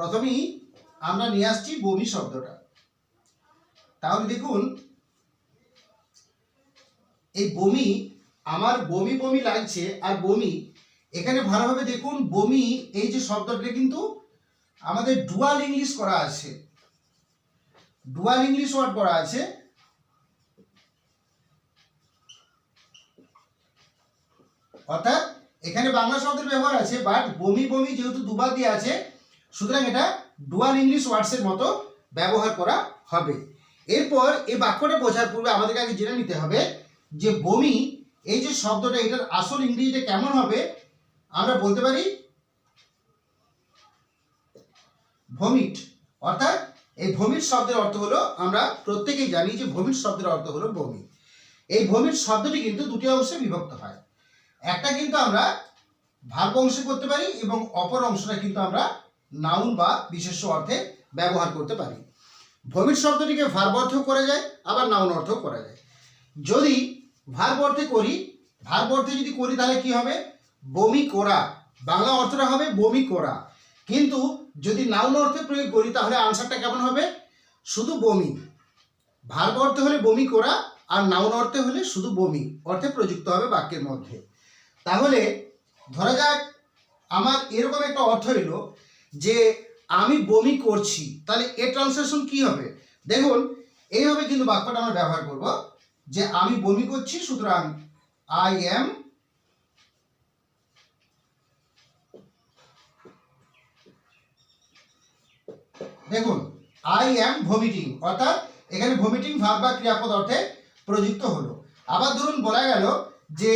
প্রথমেই আমরা নিয়ে আসছি বমি শব্দটা। তাহলে দেখুন, এই বমি, আমার বমি বমি লাগছে আর বমি, এখানে ভালোভাবে দেখুন, বমি, এই যে শব্দটা কিন্তু আমাদের ডুয়াল ইংলিশ করা আছে। ডুয়াল ইংলিশ ওয়ার্ড করা আছে। অর্থাৎ এখানে বাংলা শব্দের ব্যবহার আছে বাট বমি বমি যেহেতু দুবার দিয়ে আছে সুতরাং এটা ডুয়াল ইংলিশ ওয়ার্ডসের মতো ব্যবহার করা হবে। এরপর এই বাক্যটা বোঝার পূর্বে আমাদেরকে আগে জেনে নিতে হবে যে বমি, এই যে শব্দটা, এটার আসল ইংরেজিটা কেমন হবে, আমরা বলতে পারি ভমিট অর্থাৎ এই ভমিট শব্দের অর্থ হলো, আমরা প্রত্যেকেই জানি যে ভমিট শব্দের অর্থ হলো বমি। এই ভমিট শব্দটি কিন্তু দুটি অংশে বিভক্ত হয়। একটা কিন্তু আমরা ভার্ব অংশে করতে পারি এবং অপর অংশটা কিন্তু আমরা নাউন বা বিশেষ অর্থে ব্যবহার করতে পারি। ভমিট শব্দটিকে ভার্ব অর্থেও করা যায়, আবার নাউন অর্থেও করা যায়। যদি ভার্ব অর্থে করি ভার্ব অর্থে যদি করি তাহলে কি হবে? বমি করা। বাংলা অর্থটা হবে বমি করা। কিন্তু যদি নাউন অর্থে প্রয়োগ করি, তাহলে আনসারটা কেমন হবে? শুধু বমি। ভার্ব অর্থে হলে বমি করা, আর নাউন অর্থে হলে শুধু বমি অর্থে প্রযুক্ত হবে বাক্যের মধ্যে। তাহলে ধরা যাক, আমার এরকম একটা অর্থ এলো যে আমি বমি করছি, তাহলে এ ট্রান্সলেশন কি হবে? দেখুন এইভাবে কিন্তু বাক্যটা আমরা ব্যবহার করব, যে আমি বমি করছি, সুতরাং আই এম দেখুন আই অ্যাম ভমিটিং অর্থাৎ এখানে ভমিটিং ভাব বা ক্রিয়াপদ অর্থে প্রযুক্ত হলো। আবার ধরুন বলা গেল যে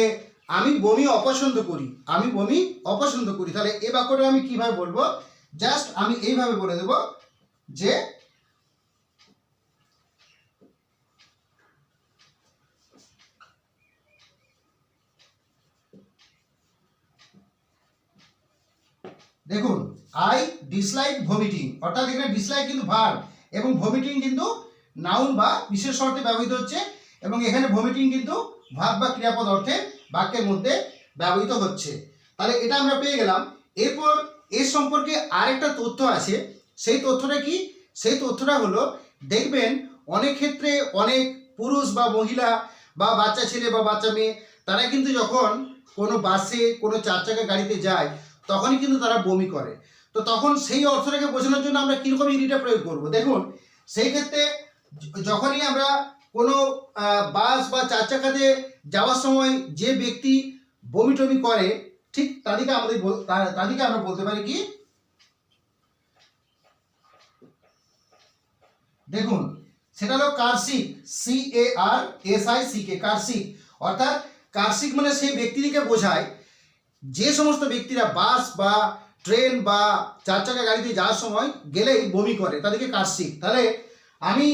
আমি বমি অপছন্দ করি, আমি বমি অপছন্দ করি, তাহলে এই বাক্যটা আমি কীভাবে বলব? জাস্ট আমি এইভাবে বলে দেব যে দেখুন আই ডিসলাইক ভমিটিং অর্থাৎ এখানে ডিসলাইক কিন্তু ভার্ব এবং ভমিটিং কিন্তু নাউন বা বিশেষ অর্থে ব্যবহৃত হচ্ছে, এবং এখানে ভমিটিং কিন্তু ভাব বা ক্রিয়াপদ অর্থে বাক্যের মধ্যে ব্যবহৃত হচ্ছে। তাহলে এটা আমরা পেয়ে গেলাম। এরপর এর সম্পর্কে আরেকটা তথ্য আছে। সেই তথ্যটা কি? সেই তথ্যটা হলো, দেখবেন অনেক ক্ষেত্রে অনেক পুরুষ বা মহিলা বা বাচ্চা ছেলে বা বাচ্চা মেয়ে, তারা কিন্তু যখন কোনো বাসে কোনো চার চাকা গাড়িতে যায়, তখনই কিন্তু তারা বমি করে। তো তখন সেই অর্থটাকে বোঝানোর জন্য আমরা কীরকম ইংরেজিটা প্রয়োগ করব? দেখুন, সেই ক্ষেত্রে যখনই আমরা কোনো বাস বা চার চাকাতে যাওয়ার সময় যে ব্যক্তি বমি টমি করে ঠিক তাদেরকে আমাদের তাদেরকে আমরা বলতে পারি কি? দেখুন, সেটা হলো carsick C A R S I C K carsick অর্থাৎ কার্সিক মানে সেই ব্যক্তিটিকে বোঝায় যে সমস্ত ব্যক্তিরা বাস বা ট্রেন বা চার চাকা গাড়িতে যাওয়ার সময় গেলেই বমি করে, তাদেরকে কার্সিক তাহলে আমি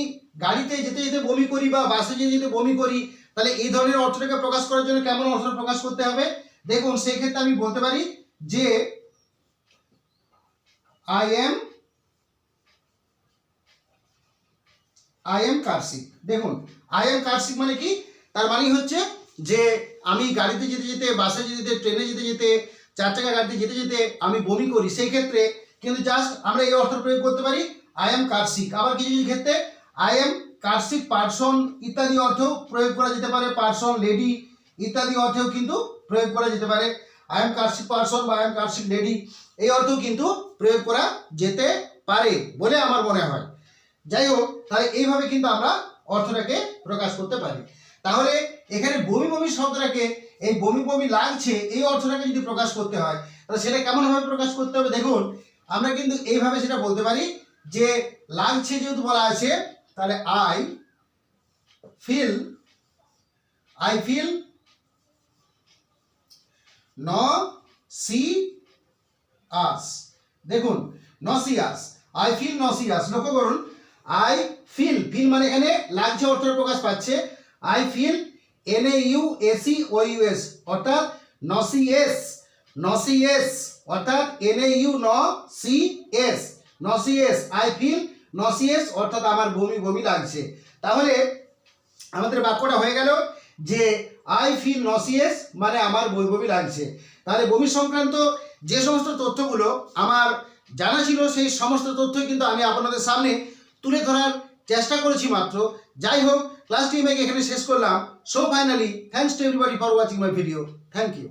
গাড়িতে যেতে যেতে বমি করি বা বাসে যেতে যেতে বমি করি, তাহলে এই ধরনের অর্থটাকে প্রকাশ করার জন্য কেমন অর্থ প্রকাশ করতে হবে? দেখুন সেই ক্ষেত্রে আমি বলতে পারি যে I am I am carsick দেখুন আই এম কার্সিক মানে কি? তার মানে হচ্ছে যে আমি গাড়িতে যেতে যেতে, বাসে যেতে যেতে, ট্রেনে যেতে যেতে, চার চাকা গাড়িতে যেতে যেতে আমি বমি করি। সেই ক্ষেত্রে কিন্তু জাস্ট আমরা এই অর্থ প্রয়োগ করতে পারি আই এম কার্সিক আবার কিছু কিছু ক্ষেত্রে আই এম কার্সিক পার্সন ইত্যাদি অর্থেও প্রয়োগ করা যেতে পারে পার্সন লেডি ইত্যাদি অর্থেও কিন্তু প্রয়োগ করা যেতে পারে। আই এম কার্সিক পার্সন বা আই এম কার্সিক লেডি, এই অর্থেও কিন্তু প্রয়োগ করা যেতে পারে বলে আমার মনে হয়। যাই হোক, তাহলে এইভাবে কিন্তু আমরা অর্থটাকে প্রকাশ করতে পারি। তাহলে এখানে বমি বমি শব্দটাকে, এই বমি বমি লাগছে, এই অর্থটাকে যদি প্রকাশ করতে হয়, তাহলে সেটা কেমনভাবে প্রকাশ করতে হবে? দেখুন, আমরা কিন্তু এইভাবে সেটা বলতে পারি যে, লাগছে যেহেতু বলা আছে, তাহলে I feel I feel nauseous দেখুন নসিয়াস আই ফিল নসিয়াস লক্ষ্য করুন আই ফিল ফিল মানে এখানে লাগছে অর্থের প্রকাশ পাচ্ছে। I feel N A U S E O U S অর্থাৎ নসিএস নসিএস অর্থাৎ N A U nauseous nauseous I feel nauseous অর্থাৎ আমার বমি বমি লাগছে। তাহলে আমাদের বাক্যটা হয়ে গেল যে আই ফিল নসিয়েস মানে আমার বই বমি লাগছে। তাহলে বমি সংক্রান্ত যে সমস্ত তথ্যগুলো আমার জানা ছিল, সেই সমস্ত তথ্যই কিন্তু আমি আপনাদের সামনে তুলে ধরার চেষ্টা করেছি মাত্র। যাই হোক ক্লাসটি আমি এখানে শেষ করলাম। So finally thanks to everybody for watching my video thank you